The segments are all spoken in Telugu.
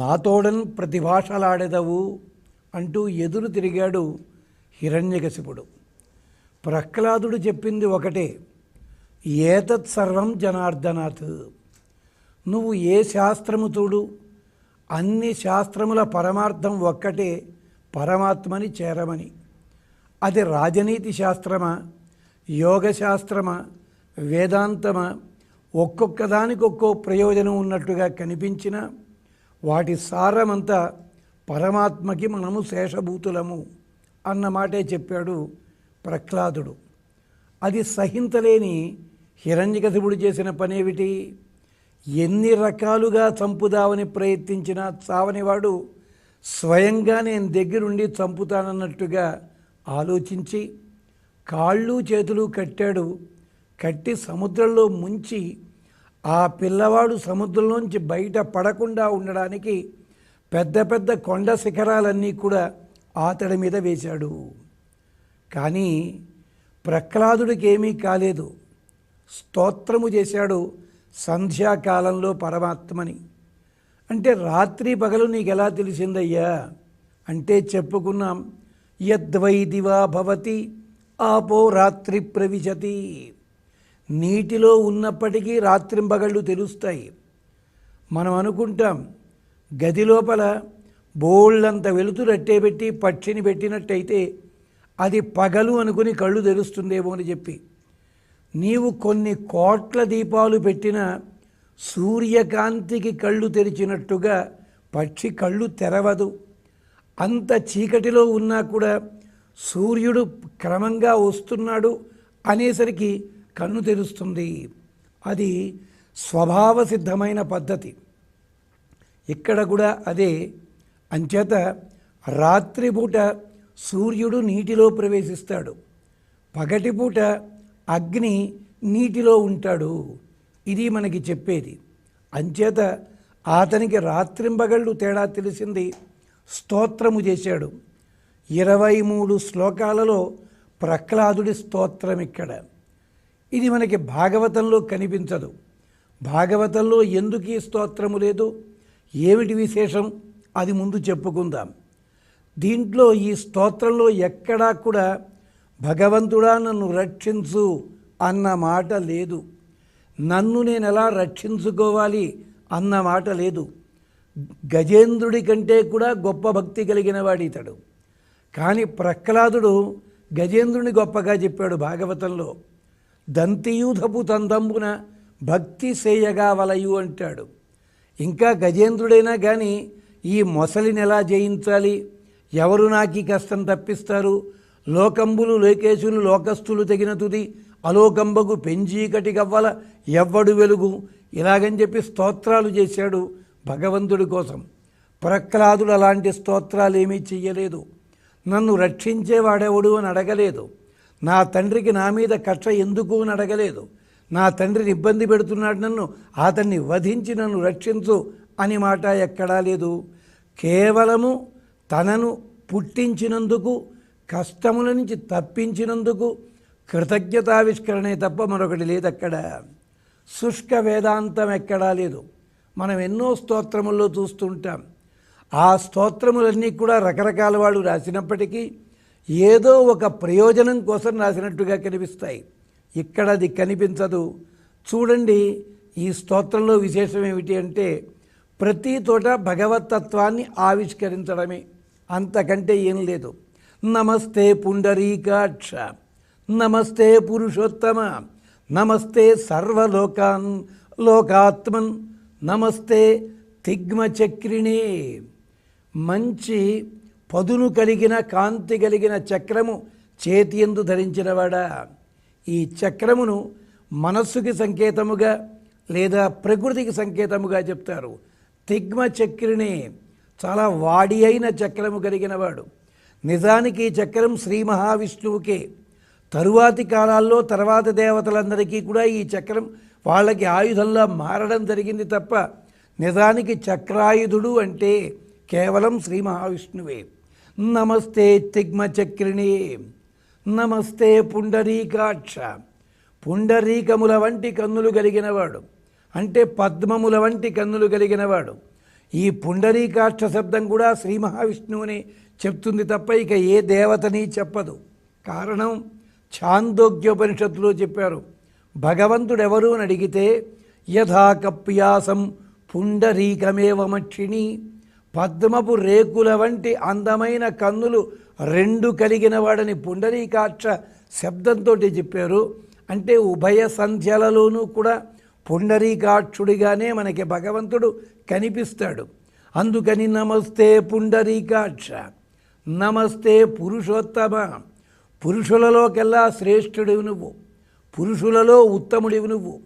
నాతోడన్ ప్రతిభాషలాడెదవు అంటూ ఎదురు తిరిగాడు హిరణ్యకశిపుడు. ప్రహ్లాదుడు చెప్పింది ఒకటే ఏతత్ సర్వం జనార్దనాథ్ నువ్వు ఏ శాస్త్రము చూడు అన్ని శాస్త్రముల పరమార్థం ఒక్కటే పరమాత్మని చేరమని. అది రాజనీతి శాస్త్రమా యోగ శాస్త్రమా వేదాంతమా ఒక్కొక్క ఒక్కో ప్రయోజనం ఉన్నట్టుగా కనిపించిన వాటి సారమంతా పరమాత్మకి మనము శేషభూతులము అన్న మాటే చెప్పాడు ప్రహ్లాదుడు. అది సహించలేని హిరణ్యకశిపుడు చేసిన పనేమిటి? ఎన్ని రకాలుగా చంపుదామని ప్రయత్నించినా చావనివాడు స్వయంగా నేను దగ్గరుండి చంపుతానన్నట్టుగా ఆలోచించి కాళ్ళు చేతులు కట్టాడు. కట్టి సముద్రంలో ముంచి ఆ పిల్లవాడు సముద్రంలోంచి బయట పడకుండా ఉండడానికి పెద్ద పెద్ద కొండ శిఖరాలన్నీ కూడా అతడి మీద వేశాడు. కానీ ప్రహ్లాదుడికి ఏమీ కాలేదు. స్తోత్రము చేశాడు సంధ్యాకాలంలో పరమాత్మని. అంటే రాత్రి పగలు నీకు ఎలా తెలిసిందయ్యా? అంటే చెప్పుకున్నాం యద్వై దివా భవతి ఆపో రాత్రి ప్రవిశతి. నీటిలో ఉన్నప్పటికీ రాత్రింబగళ్ళు తెలుస్తాయి. మనం అనుకుంటాం గది లోపల బోళ్ళంత వెలుతురు అట్టేపెట్టి పక్షిని పెట్టినట్టయితే అది పగలు అనుకుని కళ్ళు తెరుస్తుందేమో అని చెప్పి. నీవు కొన్ని కోట్ల దీపాలు పెట్టిన సూర్యకాంతికి కళ్ళు తెరిచినట్టుగా పక్షి కళ్ళు తెరవదు. అంత చీకటిలో ఉన్నా కూడా సూర్యుడు క్రమంగా వస్తున్నాడు అనేసరికి కన్ను తెరుస్తుంది. అది స్వభావ సిద్ధమైన పద్ధతి. ఇక్కడ కూడా అదే. అంచేత రాత్రిపూట సూర్యుడు నీటిలో ప్రవేశిస్తాడు. పగటిపూట అగ్ని నీటిలో ఉంటాడు. ఇది మనకి చెప్పేది. అంచేత అతనికి రాత్రింబగళ్ళు తేడా తెలిసింది. స్తోత్రము చేశాడు. ఇరవై మూడు శ్లోకాలలో ప్రహ్లాదుడి స్తోత్రం ఇక్కడ. ఇది మనకి భాగవతంలో కనిపించదు. భాగవతంలో ఎందుకు ఈ స్తోత్రము లేదు? ఏమిటి విశేషం? అది ముందు చెప్పుకుందాం. దీంట్లో ఈ స్తోత్రంలో ఎక్కడా కూడా భగవంతుడా నన్ను రక్షించు అన్న మాట లేదు. నన్ను నేను ఎలా రక్షించుకోవాలి అన్న మాట లేదు. గజేంద్రుడి కంటే కూడా గొప్ప భక్తి కలిగిన వాడు ఇతడు కానీ ప్రహ్లాదుడు గజేంద్రుని గొప్పగా చెప్పాడు భాగవతంలో. దంతియూధపు తందంబున భక్తి సేయగా వలయు అంటాడు. ఇంకా గజేంద్రుడైనా కానీ ఈ మొసలిని ఎలా జయించాలి? ఎవరు నాకు ఈ కష్టం తప్పిస్తారు? లోకంబులు లోకేశులు లోకస్తులు తెగిన తుది అలోకంబగు పెంచీకటి గవ్వల ఎవ్వడు వెలుగు. ఇలాగని చెప్పి స్తోత్రాలు చేశాడు భగవంతుడి కోసం. ప్రహ్లాదుడు అలాంటి స్తోత్రాలు ఏమీ చెయ్యలేదు. నన్ను రక్షించేవాడెవడు అని అడగలేదు. నా తండ్రికి నా మీద కక్ష ఎందుకు అని అడగలేదు నా తండ్రిని ఇబ్బంది పెడుతున్నాడు నన్ను అతన్ని వధించి నన్ను రక్షించు అని మాట ఎక్కడా లేదు. కేవలము తనను పుట్టించినందుకు కష్టముల నుంచి తప్పించినందుకు కృతజ్ఞతావిష్కరణే తప్ప మరొకటి లేదు అక్కడ శుష్క వేదాంతం ఎక్కడా లేదు. మనం ఎన్నో స్తోత్రముల్లో చూస్తుంటాం. ఆ స్తోత్రములన్నీ కూడా రకరకాల వాళ్ళు రాసినప్పటికీ ఏదో ఒక ప్రయోజనం కోసం రాసినట్టుగా కనిపిస్తాయి. ఇక్కడ అది కనిపించదు. చూడండి ఈ స్తోత్రంలో విశేషం ఏమిటి అంటే ప్రతి చోట భగవతత్వాన్ని ఆవిష్కరించడమే. అంతకంటే ఏం లేదు. నమస్తే పుండరీకాక్ష. నమస్తే పురుషోత్తమ. నమస్తే సర్వలోకాన్ లోకాత్మన్. నమస్తే తిగ్మచక్రిణే మంచి పదును కలిగిన కాంతి కలిగిన చక్రము చేతి ఎందు ధరించినవాడా. ఈ చక్రమును మనస్సుకి సంకేతముగా లేదా ప్రకృతికి సంకేతముగా చెప్తారు. తిగ్మ చక్రిని చాలా వాడి అయిన చక్రము కలిగినవాడు. నిజానికి ఈ చక్రం శ్రీ మహావిష్ణువుకే. తరువాతి కాలాల్లో తర్వాత దేవతలందరికీ కూడా ఈ చక్రం వాళ్ళకి ఆయుధంలా మారడం జరిగింది తప్ప నిజానికి చక్రాయుధుడు అంటే కేవలం శ్రీ మహావిష్ణువే. నమస్తే తిగ్మచక్రిణి నమస్తే పుండరీకాక్ష. పుండరీకముల వంటి కన్నులు కలిగినవాడు అంటే పద్మముల వంటి కన్నులు కలిగినవాడు. ఈ పుండరీకాక్ష శబ్దం కూడా శ్రీ మహావిష్ణువుని చెప్తుంది తప్ప ఇక ఏ దేవతని చెప్పదు. కారణం ఛాందోగ్యోపనిషత్తులో చెప్పారు. భగవంతుడెవరు అని అడిగితే యథా కప్యాసం పుండరీకమేవమక్షిణి పద్మపు రేకుల వంటి అందమైన కన్నులు రెండు కలిగిన వాడని పుండరీకాక్ష శబ్దంతో చెప్పారు. అంటే ఉభయ సంధ్యలలోనూ కూడా పుండరీకాక్షుడిగానే మనకి భగవంతుడు కనిపిస్తాడు. అందుకని నమస్తే పుండరీకాక్ష నమస్తే పురుషోత్తమ. పురుషులలోకెల్లా శ్రేష్ఠుడివి నువ్వు పురుషులలో ఉత్తముడివి నువ్వు.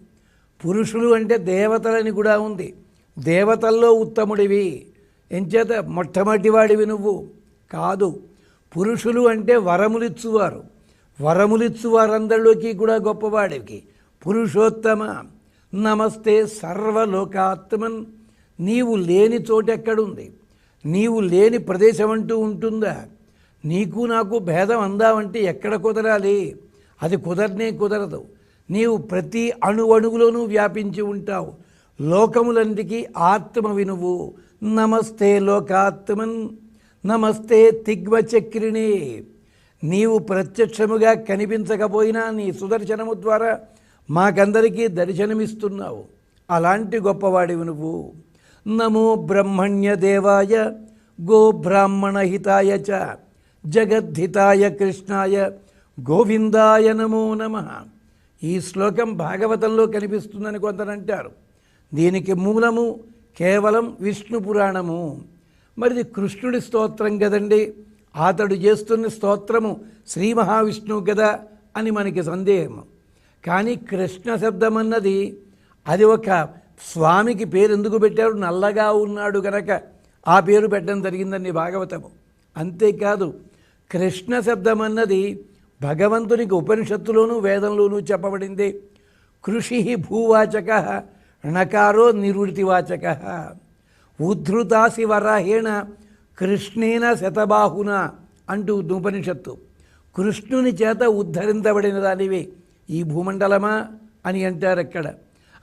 పురుషులు అంటే దేవతలని కూడా ఉంది. దేవతల్లో ఉత్తముడివి. ఎంచేత మొట్టమొదటివాడివి నువ్వు. కాదు. పురుషులు అంటే వరములిచ్చువారు. వరములిచ్చువారందరిలోకి కూడా గొప్పవాడికి పురుషోత్తమ. నమస్తే సర్వలోకాత్మన్. నీవు లేని చోటెక్కడుంది నీవు లేని ప్రదేశం అంటూ ఉంటుందా? నీకు నాకు భేదం అందామంటే ఎక్కడ కుదరాలి? అది కుదరనే కుదరదు. నీవు ప్రతి అణువణువులోనూ వ్యాపించి ఉంటావు. లోకములంటికి ఆత్మ వినువు నమస్తే లోకాత్మన్ నమస్తే తిగ్వచక్రిణి నీవు ప్రత్యక్షముగా కనిపించకపోయినా నీ సుదర్శనము ద్వారా మాకందరికీ దర్శనమిస్తున్నావు. అలాంటి గొప్పవాడివి నువ్వు. నమో బ్రహ్మణ్య దేవాయ గో హితాయ చ జగద్ధితాయ కృష్ణాయ గోవిందాయ నమో నమ. ఈ శ్లోకం భాగవతంలో కనిపిస్తుందని కొందరంటారు దీనికి మూలము కేవలం విష్ణు పురాణము. మరిది కృష్ణుడి స్తోత్రం కదండి అతడు చేస్తున్న స్తోత్రము శ్రీ మహావిష్ణువు కదా అని మనకి సందేహం కానీ కృష్ణ శబ్దం అన్నది అది ఒక స్వామికి పేరు ఎందుకు పెట్టారు నల్లగా ఉన్నాడు గనక ఆ పేరు పెట్టడం జరిగిందండి భాగవతము. అంతేకాదు కృష్ణ శబ్దం అన్నది భగవంతునికి ఉపనిషత్తులోనూ వేదంలోనూ చెప్పబడింది. కృషి భూవాచక ణకారో నిరుడితివాచక. ఉద్ధృతాసి వరాహేణ కృష్ణేన శతబాహున అంటూ ఉపనిషత్తు. కృష్ణుని చేత ఉద్ధరించబడిన దానివి ఈ భూమండలమా అని అంటారు అక్కడ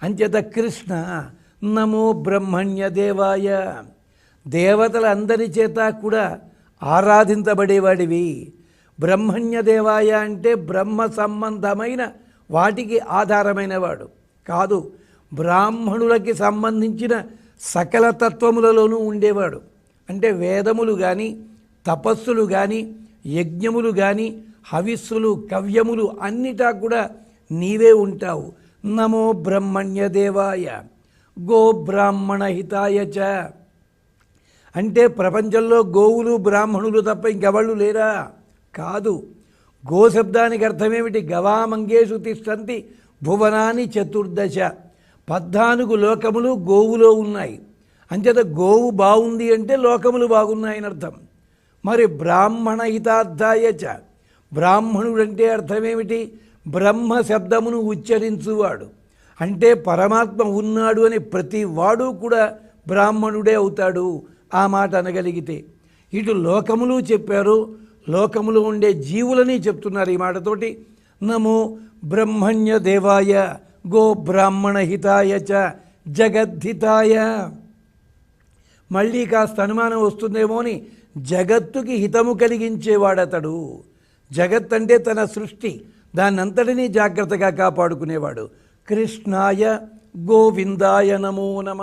అంచేత కృష్ణ నమో బ్రహ్మణ్య దేవాయ. దేవతలందరి చేత కూడా ఆరాధించబడేవాడివి. బ్రహ్మణ్య దేవాయ అంటే బ్రహ్మ సంబంధమైన వాటికి ఆధారమైనవాడు. కాదు బ్రాహ్మణులకి సంబంధించిన సకల తత్వములలోనూ ఉండేవాడు. అంటే వేదములు కానీ తపస్సులు కానీ యజ్ఞములు కానీ హవిస్సులు కవ్యములు అన్నిటా కూడా నీవే ఉంటావు. నమో బ్రహ్మణ్య దేవాయ గో బ్రాహ్మణ హితాయ చ. అంటే ప్రపంచంలో గోవులు బ్రాహ్మణులు తప్ప ఇంకెవళ్ళు లేరా? కాదు. గో శబ్దానికి అర్థమేమిటి? గవామంగేషు తిష్టంతి భువనాని చతుర్దశ. పద్నాలుగు లోకములు గోవులో ఉన్నాయి. అంచేత గోవు బాగుంది అంటే లోకములు బాగున్నాయని అర్థం. మరి బ్రాహ్మణ హితార్థాయచ చ. బ్రాహ్మణుడంటే అర్థమేమిటి? బ్రహ్మ శబ్దమును ఉచ్చరించువాడు. అంటే పరమాత్మ ఉన్నాడు అని ప్రతి వాడు కూడా బ్రాహ్మణుడే అవుతాడు. ఆ మాట అనగలిగితే. ఇటు లోకములు చెప్పారు. లోకములు ఉండే జీవులని చెప్తున్నారు ఈ మాటతోటి. నమో బ్రహ్మణ్య దేవాయ గో బ్రాహ్మణ హితాయ చ జగద్ధితాయ. మళ్ళీ కాస్త అనుమానం వస్తుందేమో అని జగత్తుకి హితము కలిగించేవాడతడు. జగత్ అంటే తన సృష్టి దాన్నంతటినీ జాగ్రత్తగా కాపాడుకునేవాడు. కృష్ణాయ గోవిందాయ నమో నమ.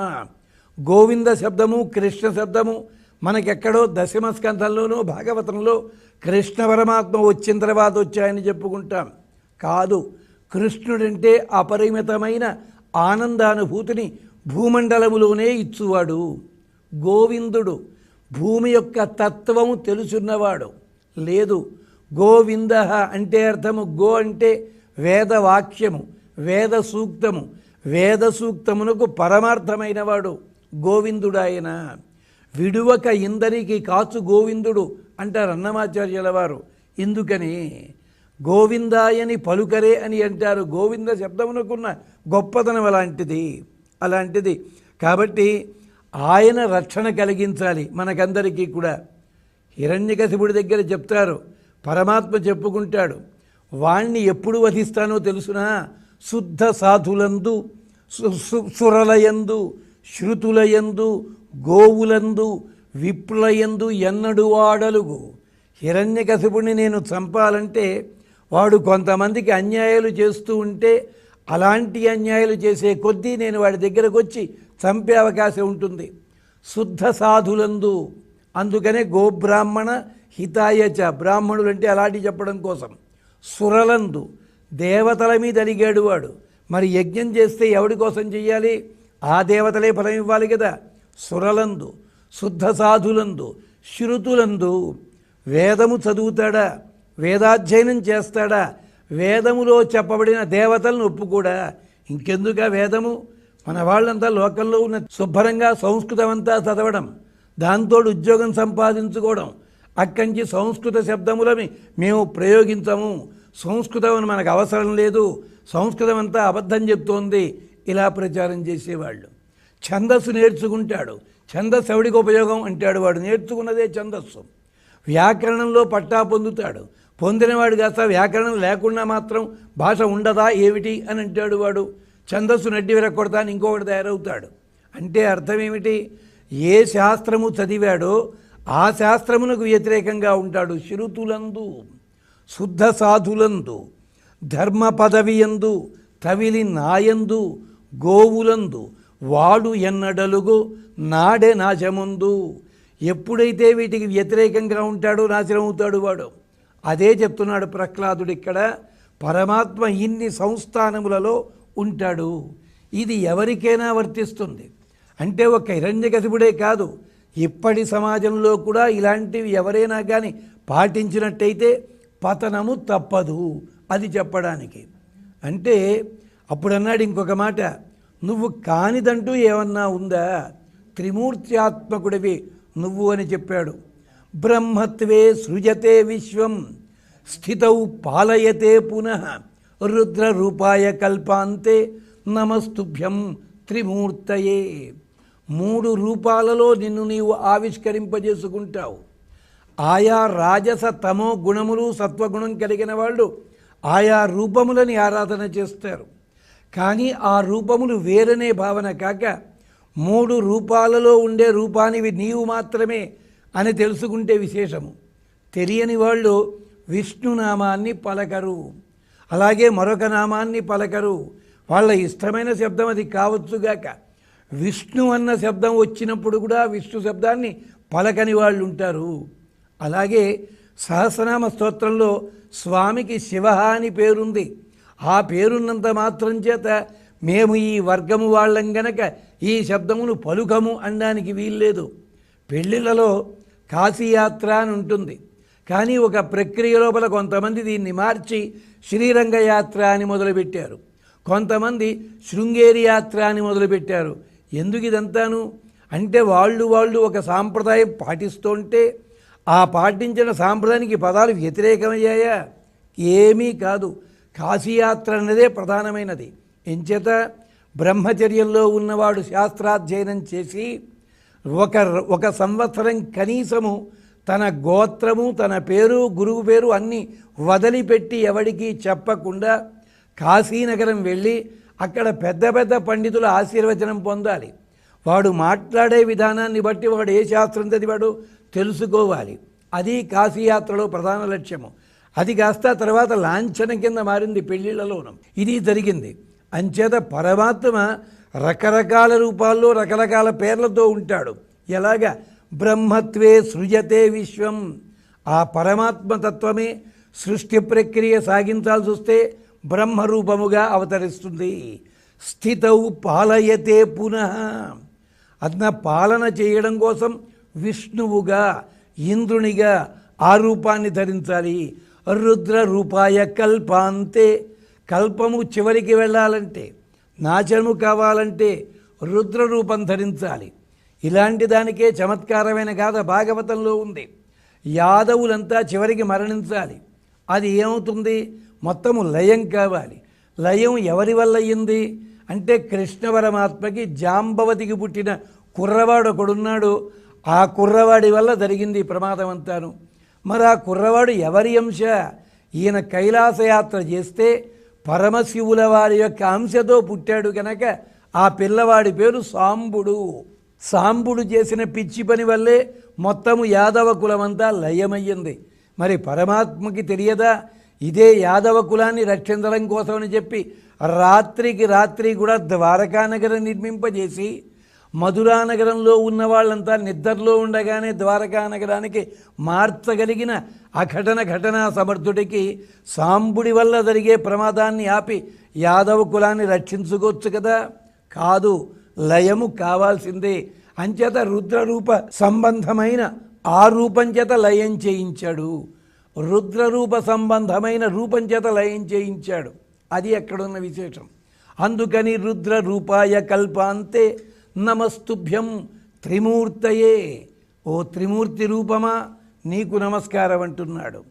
గోవింద శబ్దము కృష్ణ శబ్దము మనకెక్కడో దశమ స్కంధంలోనూ భాగవతంలో కృష్ణ పరమాత్మ వచ్చిన తర్వాత వచ్చాయని చెప్పుకుంటాం. కాదు కృష్ణుడంటే అపరిమితమైన ఆనందానుభూతిని భూమండలములోనే ఇచ్చువాడు. గోవిందుడు భూమి యొక్క తత్వము తెలుసున్నవాడు. లేదు గోవింద అంటే అర్థము గో అంటే వేదవాక్యము వేద సూక్తము వేద సూక్తమునకు పరమార్థమైనవాడు గోవిందుడు గోవిందుడాయన. విడువక ఇందరికి కాచు గోవిందుడు అంటారు అన్నమాచార్యుల వారు. ఎందుకని? గోవిందాయని పలుకరే అని అంటారు. గోవింద శబ్దమునకున్న గొప్పతనం అలాంటిది. అలాంటిది. కాబట్టి ఆయన రక్షణ కలిగించాలి. మనకందరికీ కూడా. హిరణ్యకశిపుడి దగ్గర చెప్తారు. పరమాత్మ చెప్పుకుంటాడు. వాణ్ణి ఎప్పుడు వధిస్తానో తెలుసునా? శుద్ధ సాధులందు సురలయందు శృతులయందు గోవులందు విప్లయందు ఎన్నడు వాడలుగు హిరణ్యకశిపుణ్ణి నేను చంపాలంటే వాడు కొంతమందికి అన్యాయాలు చేస్తూ ఉంటే అలాంటి అన్యాయాలు చేసే కొద్దీ నేను వాడి దగ్గరకు వచ్చి చంపే అవకాశం ఉంటుంది. శుద్ధ సాధులందు. అందుకనే గోబ్రాహ్మణ హితాయచ బ్రాహ్మణులు అంటే అలాంటి చెప్పడం కోసం. సురలందు. దేవతల మీద అడిగాడు వాడు. మరి యజ్ఞం చేస్తే ఎవడి కోసం చెయ్యాలి? ఆ దేవతలే ఫలం ఇవ్వాలి కదా. సురలందు. శుద్ధ సాధులందు. శృతులందు. వేదము చదువుతాడా? వేదాధ్యయనం చేస్తాడా? వేదములో చెప్పబడిన దేవతలను ఒప్పుకోడా? ఇంకెందుక వేదము? మన వాళ్ళంతా లోకల్లో ఉన్న శుభ్రంగా సంస్కృతం అంతా చదవడం దాంతో ఉద్యోగం సంపాదించుకోవడం అక్కడి నుంచి సంస్కృత శబ్దములని మేము ప్రయోగించము. సంస్కృతం అని మనకు అవసరం లేదు. సంస్కృతం అంతా అబద్ధం చెప్తోంది. ఇలా ప్రచారం చేసేవాళ్ళు. ఛందస్సు నేర్చుకుంటాడు. ఛందస్సు ఎవడికి ఉపయోగం? అంటాడు వాడు. నేర్చుకున్నదే ఛందస్సు. వ్యాకరణంలో పట్టా పొందుతాడు. పొందినవాడు కాస్త వ్యాకరణం లేకుండా మాత్రం భాష ఉండదా ఏమిటి అని అంటాడు వాడు. ఛందస్సు నడ్డి విరగొడతా అని ఇంకొకటి తయారవుతాడు. అంటే అర్థం ఏమిటి? ఏ శాస్త్రము చదివాడో ఆ శాస్త్రమునకు వ్యతిరేకంగా ఉంటాడు శృతులందు శుద్ధ సాధులందు ధర్మ పదవియందు తవిలి నాయందు గోవులందు వాడు ఎన్నడలుగు నాడే నాశముందు. ఎప్పుడైతే వీటికి వ్యతిరేకంగా ఉంటాడో నాశనం అవుతాడు వాడు. అదే చెప్తున్నాడు ప్రహ్లాదుడు ఇక్కడ పరమాత్మ ఇన్ని సంస్థానములలో ఉంటాడు. ఇది ఎవరికైనా వర్తిస్తుంది. అంటే ఒక హిరణ్యకశిపుడే కాదు ఇప్పటి సమాజంలో కూడా ఇలాంటివి ఎవరైనా కానీ పాటించినట్టయితే పతనము తప్పదు అది చెప్పడానికి. అంటే అప్పుడు అన్నాడు ఇంకొక మాట నువ్వు కానిదంటూ ఏమన్నా ఉందా? త్రిమూర్త్యాత్మకుడివి నువ్వు అని చెప్పాడు. బ్రహ్మత్వే సృజతే విశ్వం స్థితౌ పాలయతే పునః రుద్రరూపాయ కల్పాంతే నమస్తుభ్యం త్రిమూర్తయే మూడు రూపాలలో నిన్ను నీవు ఆవిష్కరింపజేసుకుంటావు. ఆయా రాజస తమో గుణములు సత్వగుణం కలిగిన వాళ్ళు ఆయా రూపములని ఆరాధన చేస్తారు. కానీ ఆ రూపములు వేరనే భావన కాక మూడు రూపాలలో ఉండే రూపానివి నీవు మాత్రమే అని తెలుసుకుంటే విశేషము. తెలియని వాళ్ళు విష్ణునామాన్ని పలకరు. అలాగే మరొక నామాన్ని పలకరు. వాళ్ళ ఇష్టమైన శబ్దం అది కావచ్చుగాక విష్ణు అన్న శబ్దం వచ్చినప్పుడు కూడా విష్ణు శబ్దాన్ని పలకని వాళ్ళు ఉంటారు. అలాగే సహస్రనామ స్తోత్రంలో స్వామికి శివ అని పేరుంది. ఆ పేరున్నంత మాత్రం చేత మేము ఈ వర్గము వాళ్ళం గనక ఈ శబ్దమును పలుకము అనడానికి వీల్లేదు. పెళ్ళిళ్ళలో కాశీయాత్ర అని ఉంటుంది. కానీ ఒక ప్రక్రియ లోపల కొంతమంది దీన్ని మార్చి శ్రీరంగ యాత్ర అని మొదలుపెట్టారు. కొంతమంది శృంగేరి యాత్ర అని మొదలుపెట్టారు. ఎందుకు ఇదంతాను? అంటే వాళ్ళు వాళ్ళు ఒక సాంప్రదాయం పాటిస్తుంటే ఆ పాటించిన సాంప్రదాయానికి పదాలు వ్యతిరేకమయ్యాయా? ఏమీ కాదు. కాశీయాత్ర అన్నదే ప్రధానమైనది. ఎంచేత బ్రహ్మచర్యంలో ఉన్నవాడు శాస్త్రాధ్యయనం చేసి ఒక ఒక సంవత్సరం కనీసము తన గోత్రము తన పేరు గురువు పేరు అన్నీ వదిలిపెట్టి ఎవడికి చెప్పకుండా కాశీనగరం వెళ్ళి అక్కడ పెద్ద పెద్ద పండితుల ఆశీర్వచనం పొందాలి. వాడు మాట్లాడే విధానాన్ని బట్టి వాడు ఏ శాస్త్రం చదివాడు తెలుసుకోవాలి. అది కాశీయాత్రలో ప్రధాన లక్ష్యము. అది కాస్త తర్వాత లాంఛనం కింద మారింది పెళ్ళిళ్ళలోను ఇది జరిగింది. అంచేత పరమాత్మ రకరకాల రూపాల్లో రకరకాల పేర్లతో ఉంటాడు. ఎలాగా? బ్రహ్మత్వే సృజతే విశ్వం. ఆ పరమాత్మ తత్వమే సృష్టి ప్రక్రియ సాగించాల్సి వస్తే బ్రహ్మరూపముగా అవతరిస్తుంది. స్థితౌ పాలయతే పునః. అన్న పాలన చేయడం కోసం విష్ణువుగా ఇంద్రునిగా ఆ రూపాన్ని ధరించాలి. రుద్ర రూపాయ కల్పాంతే. కల్పము చివరికి వెళ్ళాలంటే నాశనము కావాలంటే రుద్ర రూపం ధరించాలి. ఇలాంటి దానికే చమత్కారమైన గాథ భాగవతంలో ఉంది. యాదవులంతా చివరికి మరణించాలి. అది ఏమవుతుంది? మొత్తము లయం కావాలి. లయం ఎవరి వల్ల అయ్యింది? అంటే కృష్ణ పరమాత్మకి జాంబవతికి పుట్టిన కుర్రవాడు ఒకడున్నాడు. ఆ కుర్రవాడి వల్ల జరిగింది ప్రమాదం అంతాను. మరి ఆ కుర్రవాడు ఎవరి అంశ? ఈయన కైలాసయాత్ర చేస్తే పరమశివుల వారి యొక్క అంశతో పుట్టాడు కనుక ఆ పిల్లవాడి పేరు సాంబుడు. సాంబుడు చేసిన పిచ్చి పని వల్లే మొత్తము యాదవ కులమంతా లయమయ్యింది. మరి పరమాత్మకి తెలియదా? ఇదే యాదవ కులాన్ని రక్షించడం కోసమని చెప్పి రాత్రికి రాత్రి కూడా ద్వారకానగరం నిర్మింపజేసి మధురా నగరంలో ఉన్న వాళ్ళంతా నిద్రలో ఉండగానే ద్వారకా నగరానికి మార్చగలిగిన అఘటన ఘటనా సమర్థుడికి సాంబుడి వల్ల జరిగే ప్రమాదాన్ని ఆపి యాదవ కులాన్ని రక్షించుకోవచ్చు కదా? కాదు లయము కావాల్సిందే. అంచేత రుద్రరూప సంబంధమైన ఆ రూపం చేత లయం చేయించాడు. రుద్రరూప సంబంధమైన రూపం చేత లయం చేయించాడు. అది ఎక్కడున్న విశేషం? అందుకని రుద్ర రూపాయ కల్పాంతే నమస్తుభ్యం త్రిమూర్తయే. ఓ త్రిమూర్తి రూపమా నీకు నమస్కారం అంటున్నాడు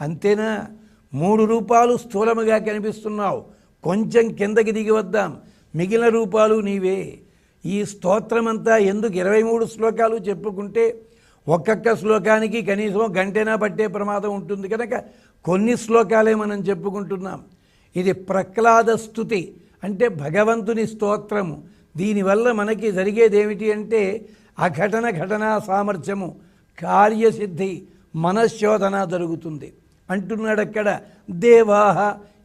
అంతేనా? మూడు రూపాలు స్థూలముగా కనిపిస్తున్నావు. కొంచెం కిందకి దిగి వద్దాం. మిగిలిన రూపాలు నీవే. ఈ స్తోత్రమంతా ఎందుకు ఇరవై మూడు శ్లోకాలు చెప్పుకుంటే ఒక్కొక్క శ్లోకానికి కనీసం గంటైనా పట్టే ప్రమాదం ఉంటుంది కనుక కొన్ని శ్లోకాలే మనం చెప్పుకుంటున్నాం. ఇది ప్రహ్లాద స్థుతి అంటే భగవంతుని స్తోత్రము. దీనివల్ల మనకి జరిగేది ఏమిటి అంటే అఘటన ఘటనా సామర్థ్యము కార్యసిద్ధి మనశ్శోధన జరుగుతుంది. అంటున్నాడు అక్కడ దేవాహ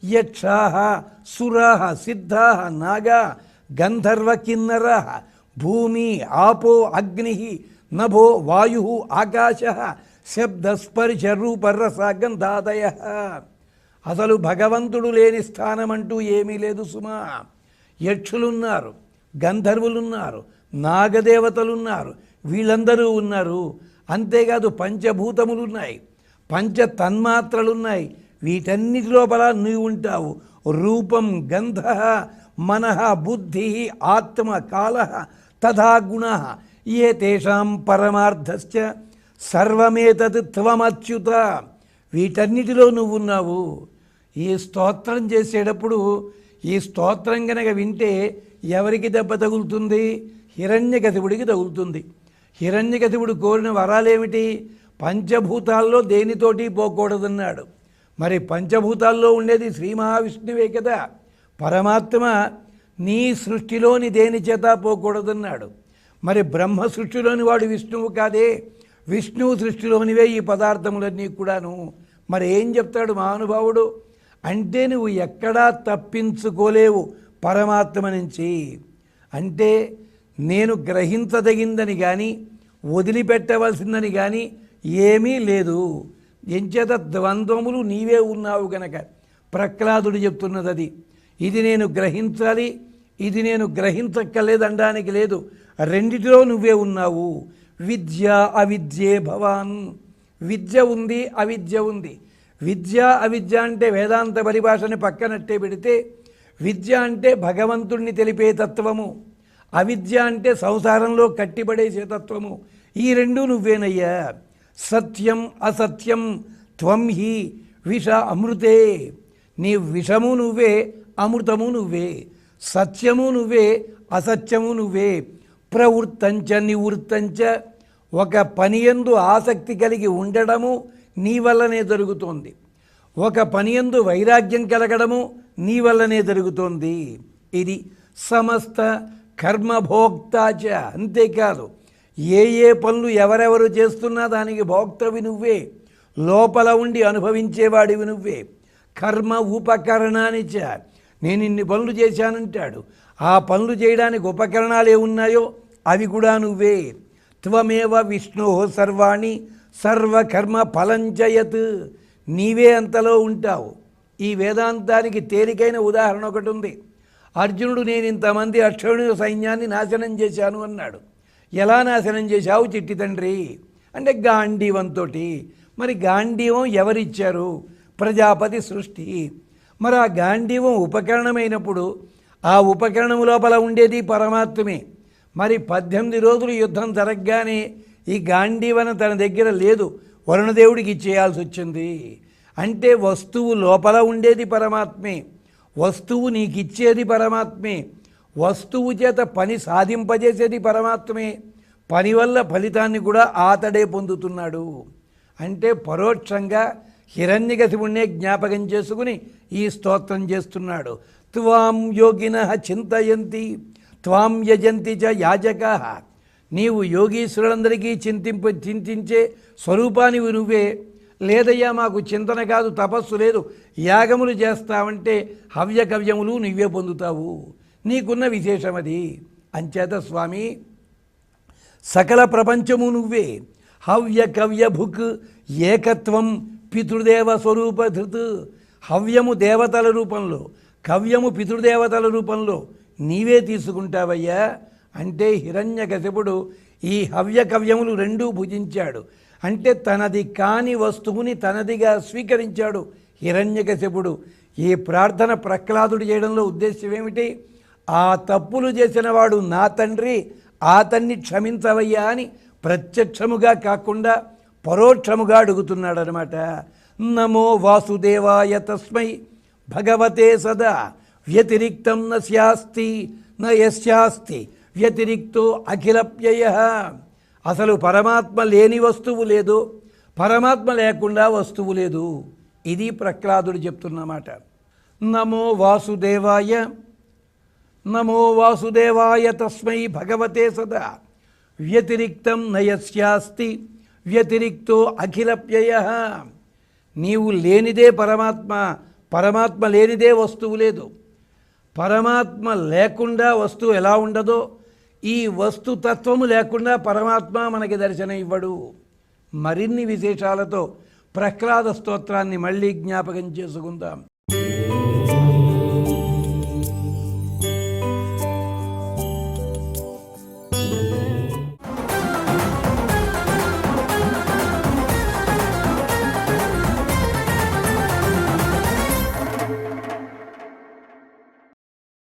యక్షాహ సురాహ సిద్ధాహ నాగా గంధర్వ కిన్నర భూమి ఆపో అగ్ని నభో వాయు ఆకాశ శబ్దస్పర్శ రూపరస గంధాదయ. అసలు భగవంతుడు లేని స్థానం అంటూ ఏమీ లేదు సుమా. యక్షులున్నారు. గంధర్వులున్నారు నాగదేవతలున్నారు వీళ్ళందరూ ఉన్నారు. అంతేకాదు పంచభూతములున్నాయి పంచ తన్మాత్రలున్నాయి. వీటన్నిటి లోపల నువ్వు ఉంటావు. రూపం గంధ మనః బుద్ధి ఆత్మ కాల తథా గుణ. ఏ తేషాం పరమార్థశ్చ సర్వమేతత్ త్వమచ్యుత. వీటన్నిటిలో నువ్వున్నావు. ఈ స్తోత్రం చేసేటప్పుడు ఈ స్తోత్రం గనక వింటే ఎవరికి దెబ్బ తగులుతుంది? హిరణ్యకశివుడికి తగులుతుంది. హిరణ్యకశివుడు కోరిన వరాలేమిటి? పంచభూతాల్లో దేనితోటి పోకూడదన్నాడు. మరి పంచభూతాల్లో ఉండేది శ్రీ మహావిష్ణువే కదా. పరమాత్మ నీ సృష్టిలోని దేని చేత పోకూడదన్నాడు? మరి బ్రహ్మ సృష్టిలోని వాడు విష్ణువు కాదే. విష్ణువు సృష్టిలోనివే ఈ పదార్థములన్నీ కూడాను. మరి ఏం చెప్తాడు మహానుభావుడు? అంటే నువ్వు ఎక్కడా తప్పించుకోలేవు పరమాత్మ నుంచి. అంటే నేను గ్రహించదగిందని కానీ వదిలిపెట్టవలసిందని కానీ ఏమీ లేదు. ఎంచేత ద్వంద్వములు నీవే ఉన్నావు గనక. ప్రహ్లాదుడు చెప్తున్నది అది ఇది నేను గ్రహించాలి ఇది నేను గ్రహించక్కర్లేదనడానికి లేదు. రెండిటిలో నువ్వే ఉన్నావు. విద్య అవిద్యే భవాన్. విద్య ఉంది అవిద్య ఉంది. విద్య అవిద్య అంటే వేదాంత పరిభాషని పక్కనట్టే పెడితే విద్య అంటే భగవంతుణ్ణి తెలిపే తత్వము. అవిద్య అంటే సంసారంలో కట్టిపడేసే తత్వము. ఈ రెండు నువ్వేనయ్యా. సత్యం అసత్యం త్వం హి విష అమృతే. నీ విషము నువ్వే అమృతము నువ్వే. సత్యము నువ్వే అసత్యము నువ్వే. ప్రవృత్తంచ నివృత్తంచ. ఒక పని ఎందు ఆసక్తి కలిగి ఉండడము నీ వల్లనే జరుగుతోంది. ఒక పనియందు వైరాగ్యం కలగడము నీ వల్లనే జరుగుతోంది. ఇది సమస్త కర్మభోక్తాచ అంతేకాదు ఏ ఏ పనులు ఎవరెవరు చేస్తున్నా దానికి భోక్తవి నువ్వే. లోపల ఉండి అనుభవించేవాడివి నువ్వే. కర్మ ఉపకరణానిచ చ నేను ఇన్ని పనులు చేశానంటాడు. ఆ పనులు చేయడానికి ఉపకరణాలు ఏమున్నాయో అవి కూడా నువ్వే. త్వమేవ విష్ణు సర్వాణి సర్వకర్మ ఫలంచయత్ నీవే అంతలో ఉంటావు. ఈ వేదాంతానికి తేలికైన ఉదాహరణ ఒకటి ఉంది. అర్జునుడు నేను ఇంతమంది అక్షరుని సైన్యాన్ని నాశనం చేశాను అన్నాడు. ఎలా నాశనం చేశావు చిట్టి తండ్రి? అంటే గాంధీవంతో మరి గాంధీవం ఎవరిచ్చారు? ప్రజాపతి సృష్టి. మరి ఆ గాంధీవం ఉపకరణమైనప్పుడు ఆ ఉపకరణం లోపల ఉండేది పరమాత్మే. మరి పద్దెనిమిది రోజులు యుద్ధం జరగగానే ఈ గాంధీవనం తన దగ్గర లేదు. వరుణదేవుడికి ఇచ్చేయాల్సి వచ్చింది. అంటే వస్తువు లోపల ఉండేది పరమాత్మే. వస్తువు నీకు ఇచ్చేది పరమాత్మే. వస్తువు చేత పని సాధింపజేసేది పరమాత్మే. పని వల్ల ఫలితాన్ని కూడా ఆతడే పొందుతున్నాడు. అంటే పరోక్షంగా హిరణ్యగతివుణ్ణే జ్ఞాపకం చేసుకుని ఈ స్తోత్రం చేస్తున్నాడు. త్వాం యోగిన చింతయంతి త్వాం యజంతి చ యాజక. నీవు యోగీశ్వరులందరికీ చింతింపు చింతించే స్వరూపానివి నువ్వే. లేదయ్యా మాకు చింతన కాదు తపస్సు లేదు. యాగములు చేస్తావంటే హవ్య కవ్యములు నువ్వే పొందుతావు. నీకున్న విశేషమది అంచేత స్వామి సకల ప్రపంచము నువ్వే. హవ్య కవ్య భుక్ ఏకత్వం పితృదేవ స్వరూప ధృత్. హవ్యము దేవతల రూపంలో కవ్యము పితృదేవతల రూపంలో నీవే తీసుకుంటావయ్యా. అంటే హిరణ్యకశిపుడు ఈ హవ్య కవ్యములు రెండూ భుజించాడు. అంటే తనది కాని వస్తువుని తనదిగా స్వీకరించాడు హిరణ్యకశపుడు ఈ ప్రార్థన ప్రహ్లాదుడు చేయడంలో ఉద్దేశం ఏమిటి? ఆ తప్పులు చేసిన వాడు నా తండ్రి అతన్ని క్షమించవయ్యా అని ప్రత్యక్షముగా కాకుండా పరోక్షముగా అడుగుతున్నాడు అనమాట నమో వాసుదేవాయ తస్మై. భగవతే సదా. వ్యతిరిక్తం న స్యాస్తి న యస్యాస్తి వ్యతిరిక్తో అఖిలప్యయ. అసలు పరమాత్మ లేని వస్తువు లేదు. పరమాత్మ లేకుండా వస్తువు లేదు. ఇది ప్రహ్లాదుడు చెప్తున్నమాట. నమో వాసుదేవాయ నమో వాసుదేవాయ తస్మై భగవతే సదా. వ్యతిరిక్తం నయస్యాస్తి వ్యతిరిక్తో అఖిలప్యయ. నీవు లేనిదే పరమాత్మ పరమాత్మ లేనిదే వస్తువు లేదు. పరమాత్మ లేకుండా వస్తువు ఎలా ఉండదో ఈ వస్తుతత్వము లేకుండా పరమాత్మ మనకి దర్శనం ఇవ్వడు మరిన్ని విశేషాలతో ప్రహ్లాద స్తోత్రాన్ని మళ్ళీ జ్ఞాపకం చేసుకుందాం.